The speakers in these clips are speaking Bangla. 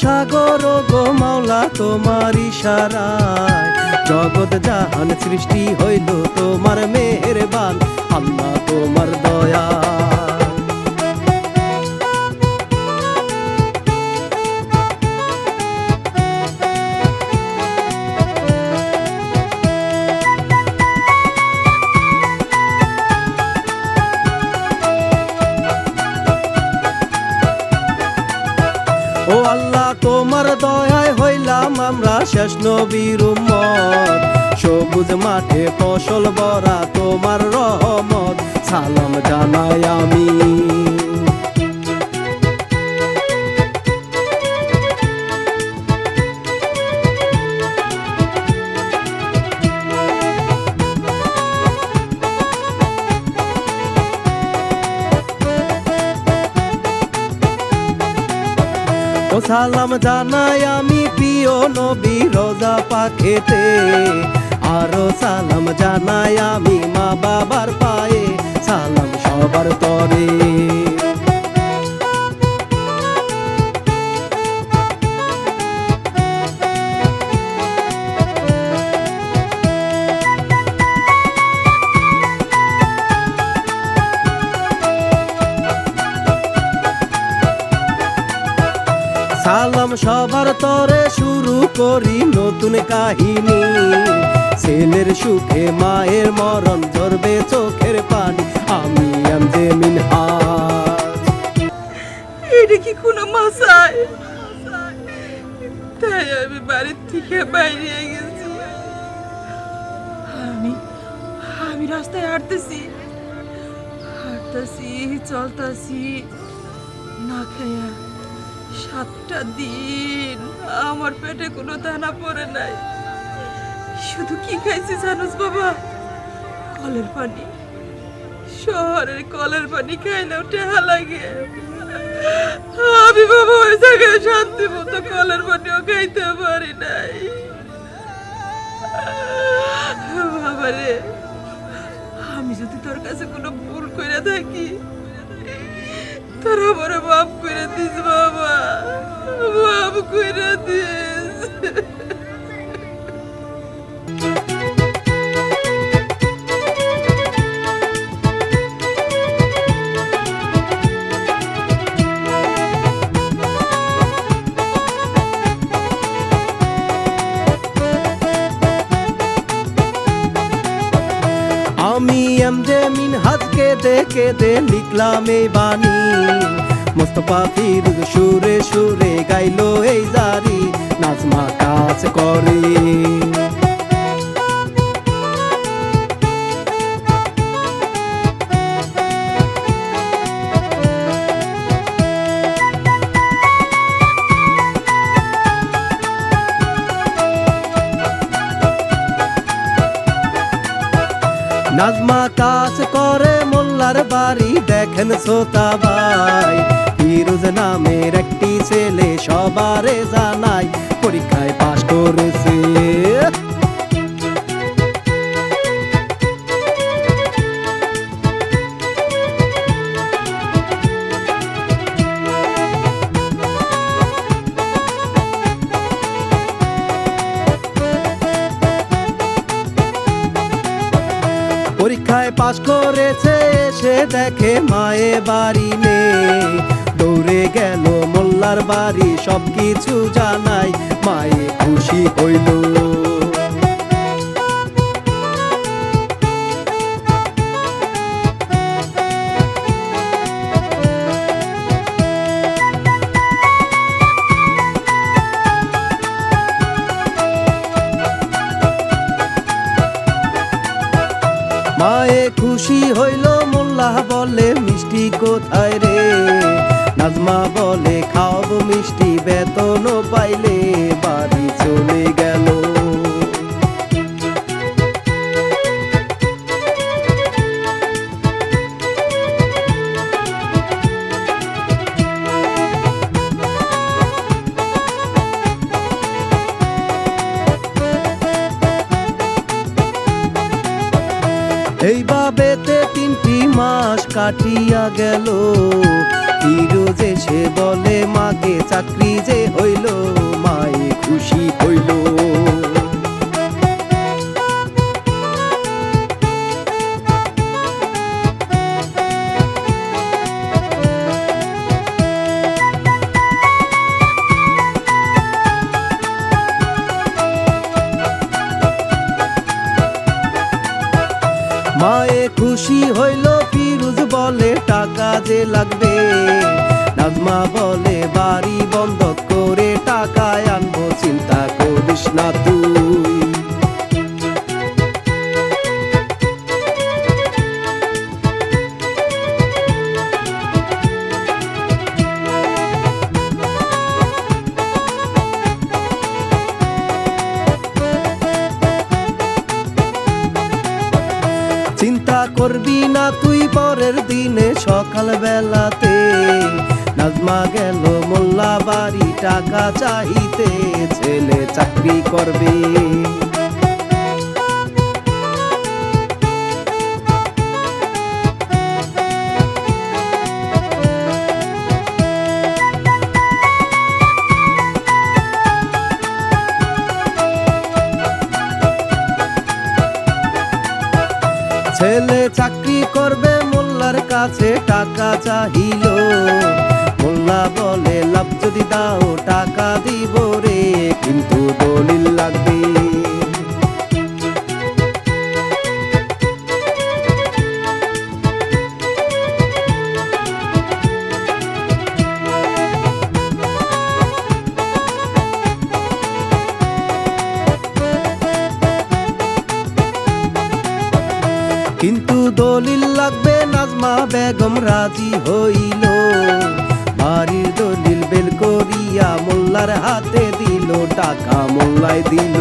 সাগর গো মাওলা তোমার ইশারায়। জগৎ জাহান সৃষ্টি হইল তোমার মেহেরবান। শেষ নবীর উম্মত। সবুজ মাঠে ফসল ভরা তোমার রহমত। সালাম জানাই আমি। সালাম জানাই পাখেতে আরও সালাম জানাই আমি মা বাবার পায়ে। সালাম সবার তরে। হাঁটতেছি চলতেছি। না খাইয়া সাতটা দিন আমার পেটে কোনো দানা পড়ে নাই। শুধু কি খাইছি জানোস বাবা? কলের পানি। শহরের কলের পানি খাইলেও টেহা লাগে। আমি বাবা ওই জায়গায় শান্তি মতো কলের পানিও খাইতে পারি নাই। বাবা রে তোর কাছে কোনো ভুল করে থাকি। তোর আমার মাফ করে দিস বাবা। মাফ করে দিস কেঁদে কেঁদে লিখলাম এই বাণী। মোস্তফা ফিরুজ সুরে সুরে গাইলো এই জারি। নাজমা কাজ করে। মোল্লার বাড়ি দেখেন শ্রোতা ভাই। ফিরোজ নামের একটি ছেলে সবারে জানাই, পরীক্ষায় পাশ করেছে। পরীক্ষায় পাশ করেছে। দেখে মায়ে বাড়ি নেই। দৌড়ে গেল মোল্লার বাড়ি সবকিছু জানাই মায়ে খুশি হইল। খুশি কোথায় রে নাজমা মাস কাটিয়া গেল। ফিরোজে সে বলে মাকে চাকরি যে হইল মায়ে খুশি হইল। লাগবে না তুই পরের দিনে সকাল বেলাতে নাজমা গেল মোল্লা বাড়ি টাকা চাইতে ছেলে চাকরি করবে। কাছে টাকা চাহিল। মোল্লা বলে লাভ যদি দাও টাকা দিব রে। কিন্তু দলিল লাগবে বেগম রাজি হইল। বাড়ির দলিল বেল করিয়া মোল্লার হাতে দিল টাকা মোল্লায় দিল।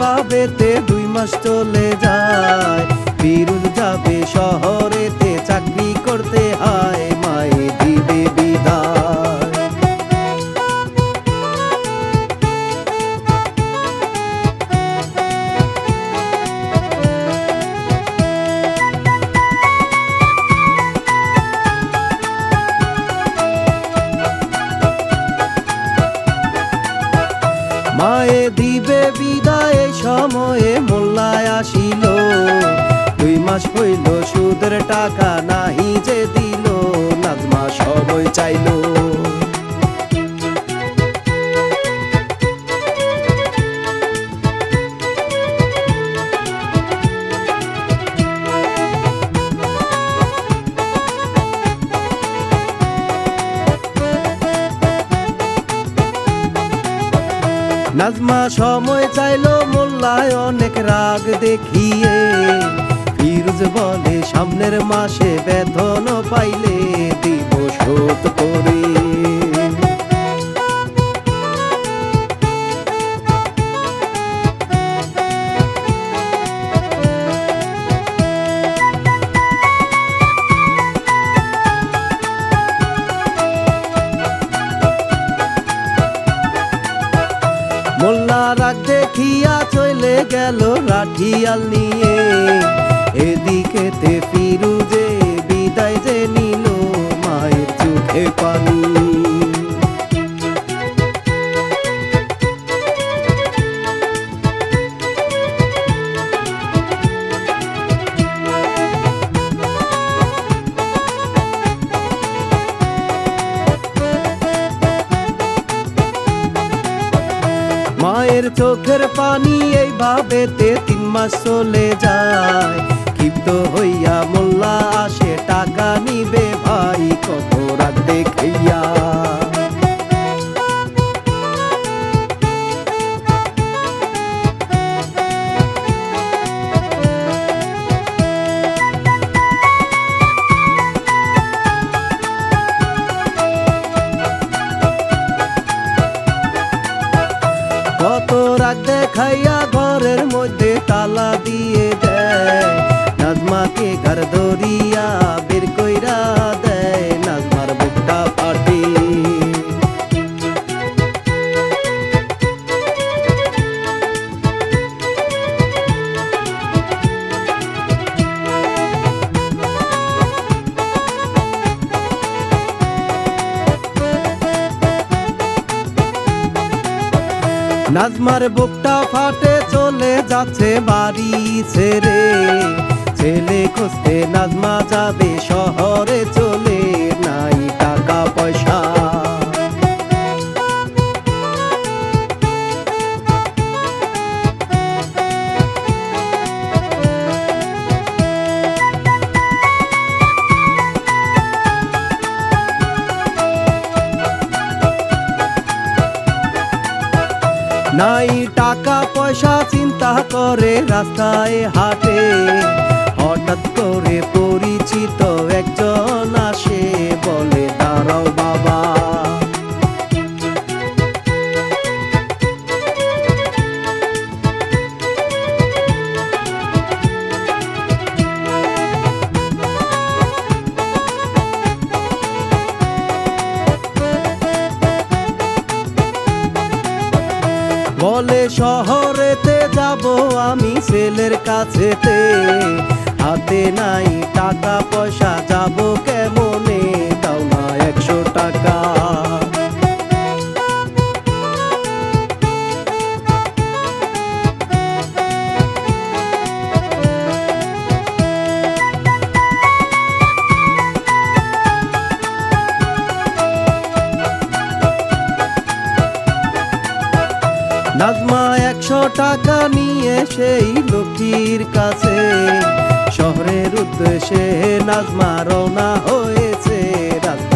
বাবা এই ভাবেতে দুই মাস চলে যায়। বিরুল যাবে শহরেতে চাকরি করতে নাজমা সময় চাইলো মোল্লায় অনেক রাগ দেখিয়ে। ফিরুজ বলে, সামনের মাসে বেতন পাইলে দিব শোধ করে। দেখিয়া চলে গেল লাঠিয়াল নিয়ে। এদিকে এদিকেতে ফিরুজে বিদায় যে নিল মায়ের চোখে পানি। চোখের পানি এই এইভাবেতে তিন মাস চলে যায়। ক্ষিপ্ত হইয়া মোল্লা আসে, টাকা নিবে ভাই, কত রাত দেখাইয়া ফাটে চলে যাচ্ছে বাড়ি ছেড়ে। ছেলে খুঁজতে নাজমা যাবে শহরে চলে রাস্তায় হাঁটে হঠাৎ করে পরিচিত একজন আসে বলে দাঁড়াও বাবা। বলে শহরেতে যাব আমি ছেলের কাছেতে। হাতে নাই টাকা পয়সা যাব টাকা নিয়ে সেই লোকটির কাছে। শহরের উদ্দেশ্যে নাজমা রওনা হয়েছে। রাস্তায়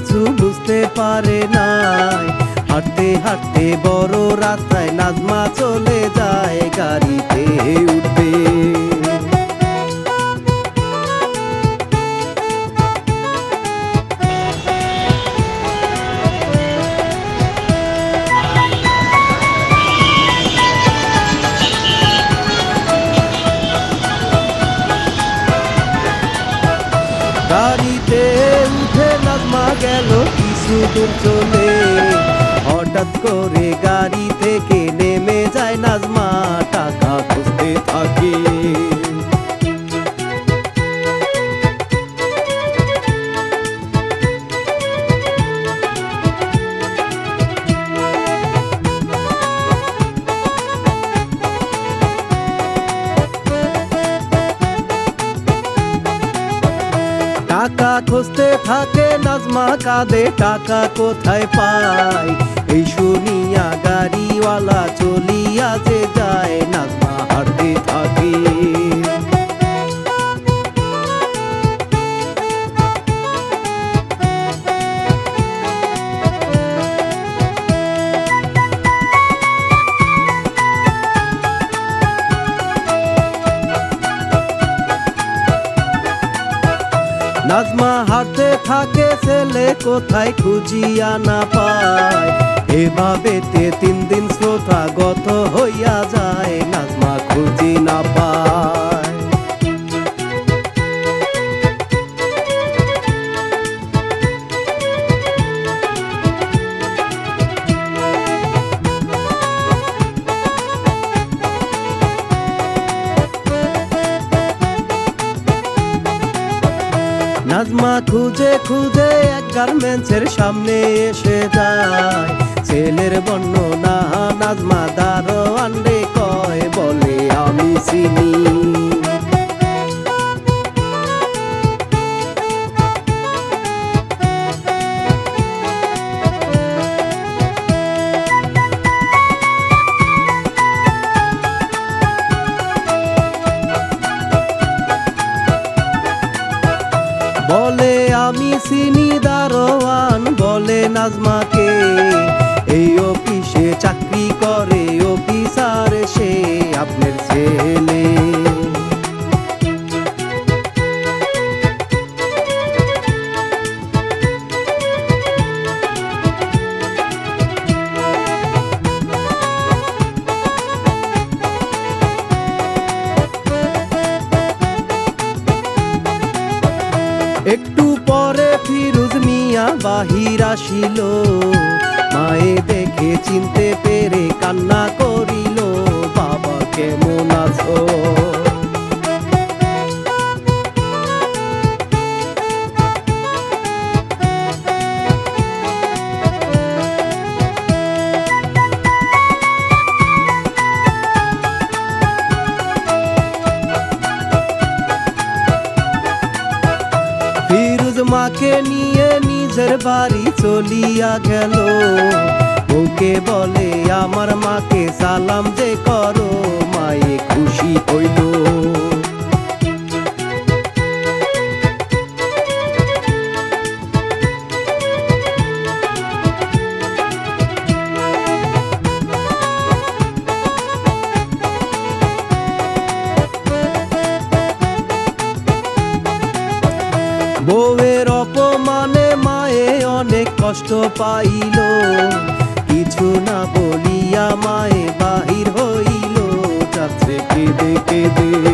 কিছু বুঝতে পারে নাই। হাঁটতে হাঁটতে বড় রাস্তায় নাজমা চলে যায় গাড়িতে উঠবে। দূর চলে হঠাৎ করে গাড়ি থাকে নাজমা কাঁদে, টাকা কোথায় পায়? এই শুনিয়া গাড়িওয়ালা চলিয়া যে যায়, নাজমা হাঁটতে থাকে। ছেলে কোথায় খুঁজিয়া না পায়? এভাবে তে তিন দিন শ্রোতা গত হইয়া যায়, নাজমা খুঁজি না পায়। খুঁজে খুঁজে এক গার্মেন্টসের সামনে এসে যায়। ছেলের বর্ণনা নাজমা দারোয়ান রে কয়, বলে আমি চিনি। চিনি দারোয়ান বলে নাজমাকে এই অফিসে চাকরি করে অফিসার সে আপনার ছেলে। চলিয়া গেল। ওকে বলে আমার মাকে সালাম যে করো মায়ে খুশি হইল। বউয়ের অপমানে কষ্ট পাইল কিছু না বলিয়া মায়ে বাহির হইল। যাচ্ছে কেঁদে কেঁদে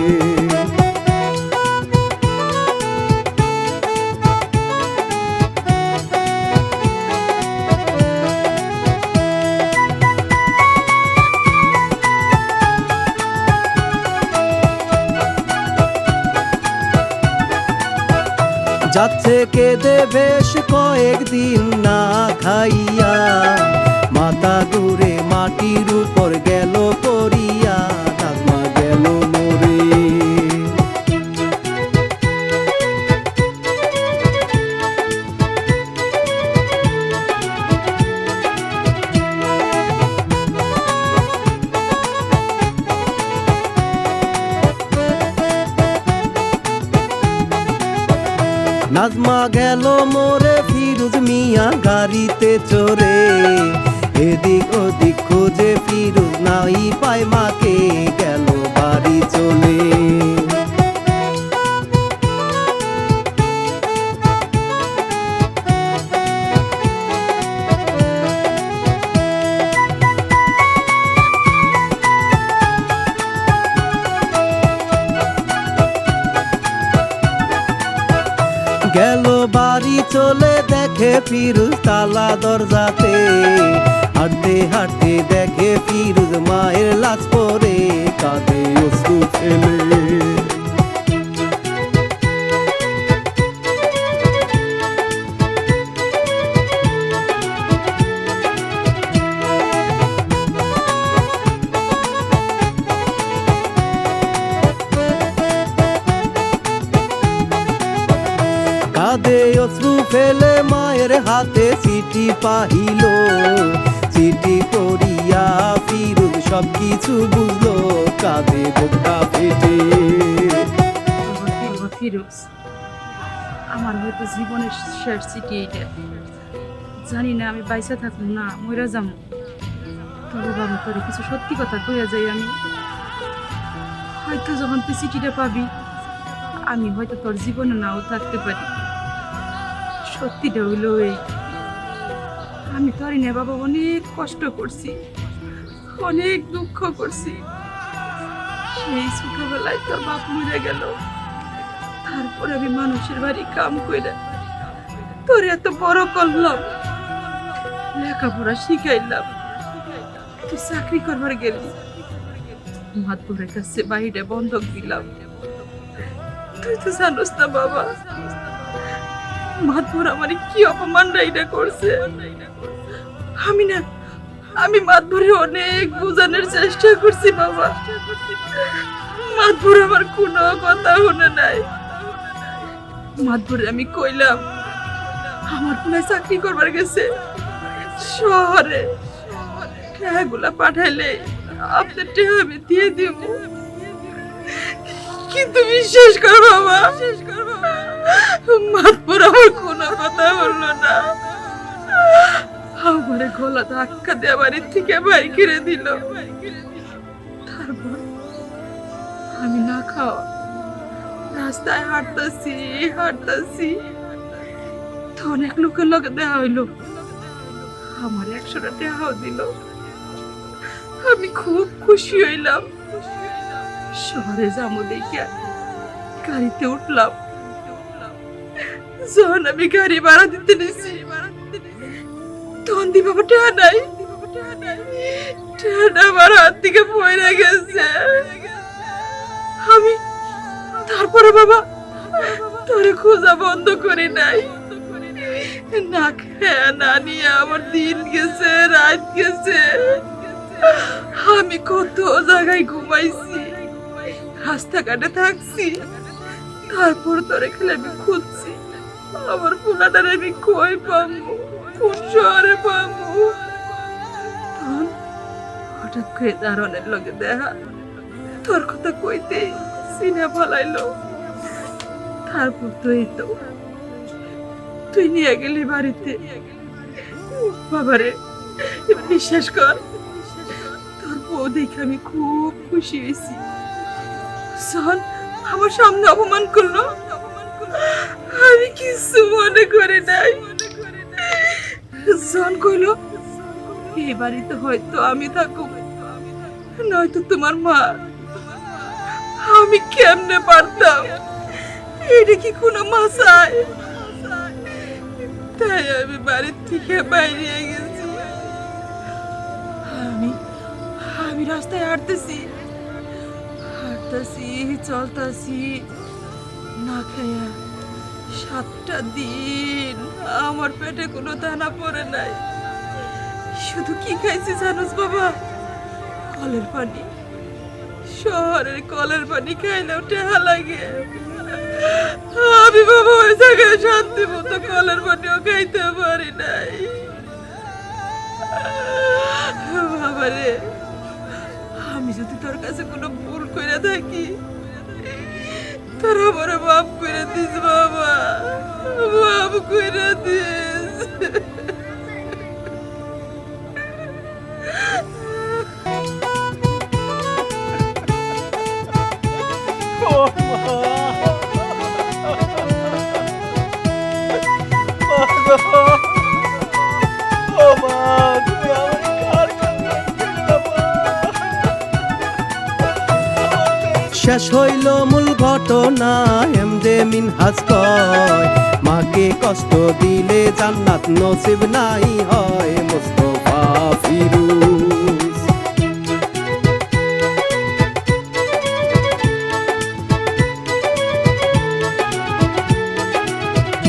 নাজমা গেল মোরে ফিরুজ মিয়া গাড়িতে চড়ে। এদিক ওদিক খোঁজে ফিরুজ নাই পায় মাকে, গেল বাড়ি চলে। বাড়ি চলে দেখে ফিরুজ তালা দরজাতে। হাঁটতে হাঁটতে দেখে ফিরুজ মায়ের লাশ পরে কাঁদে অশ্রু ছেলে। ফেলে মায়ের হাতে চিঠি পাহিল। চিঠি পড়িয়া ফিরুজ সব কিছু বুঝলো কাঁদে বোকা ফেটে। আমার হয়তো জীবনের শেষ চিঠি এইটা। জানি না, আমি বাইসা থাকুম না, মইরা যাম। তবে বাবা, তোরে কিছু সত্যি কথা কইয়া যাই আমি। হয়তো যখন তুই চিঠিটা পাবি, আমি হয়তো তোর জীবনে নাও থাকতে পারি। সত্যিটা হইল এই। আমি তোরই নে বাবা অনেক কষ্ট করছি, অনেক দুঃখ করছি। সেই ছোটবেলায় তোর বাপ মরে গেল, তারপর আমি মানুষের বাড়ি কাম করে তোর এত বড় করলাম, লেখাপড়া শিখাইলাম তুই চাকরি করবার গেলি। মাতবরের কাছে বাইরে বন্ধক দিলাম। তুই তো জানোস না বাবা। মাধুর আমার কি অপমান এটা করছে? আমি না, আমি মাধুরে অনেক বোঝানোর চেষ্টা করছি, বাবা। মাধুর আমার কোনো কথা শুনে নাই। মাধুরে আমি কইলাম, আমার পুনায় চাকরি করবার গেছে। শহরে টাকাগুলা পাঠাইলে আপনার টাকা আমি দিয়ে দিব কিন্তু বিশ্বাস কর, বাবা। মাতপুর আমার কোনো কথা বলল না। আমার গলা ধাক্কা দেওয়া বাড়ির থেকে বাই করে দিল। তারপর আমি না খাওয়া রাস্তায় হাঁটতাছি হাঁটতাছি। তো অনেক লোকের লোকে দেওয়া হইল। আমার একশোটা টাকাও দিল। আমি খুব খুশি হইলাম। শহরে যাব দেখে গাড়িতে উঠলাম। যখন আমি গাড়ি ভাড়া দিতে নিছি তখন দি বাবা টাকা নাই টাকাটা আমার হাত থেকে পয়রা গেছে আমি তারপরে বাবা তোরে খোঁজা বন্ধ করি নাই না খেয়ে না নিয়ে আমার দিন গেছে রাত গেছে আমি কত জায়গায় ঘুমাইছি রাস্তাঘাটে থাকছি তারপর তোরে খেলে আমি খুঁজছি আমার পোলাটারে আমি কই পাবো কোন শহরে তখন হঠাৎ করে দারণের লগে দেখা। তোর কথা কইতেই সিনে ফলাইলো তারপর তো এই তো, তুই নিয়ে গেলি বাড়িতে। বাবারে, বিশ্বাস কর, তোর বউ দেখে আমি খুব খুশি হয়েছি। সন আমার সামনে অপমান করল। আমি কিছু মনে করে নাই। জন কইলো এই বাড়িতে হয়তো আমি থাকুক নয়তো তোমার মা। আমি কেমনে পারতাম? এটা কি কোনো মাসায় তাই আমি বাড়ির থেকে বাইরে গেছি। আমি আমি রাস্তায় হাঁটতেছি। হাঁটতেছি, চলতেছি। না খাইয়া সাতটা দিন আমার পেটে কোনো দানা পড়ে নাই। শুধু কি খাইছি জানোস বাবা? কলের পানি। শহরের কলের পানি খাইলেও টেহা লাগে। আমি বাবা ওই জায়গায় শান্তি মতো কলের পানিও খাইতে পারি নাই। বাবারে, আমি যদি তোর কাছে কোনো ভুল করে থাকি তোর আমার মাফ করে দিস বাবা। মাফ করে দিস। শেষ হইল ঘটনা এমদে মিনহাজ কয় মাকে কষ্ট দিলে জান্নাত নসিব নাই হয় ফিরু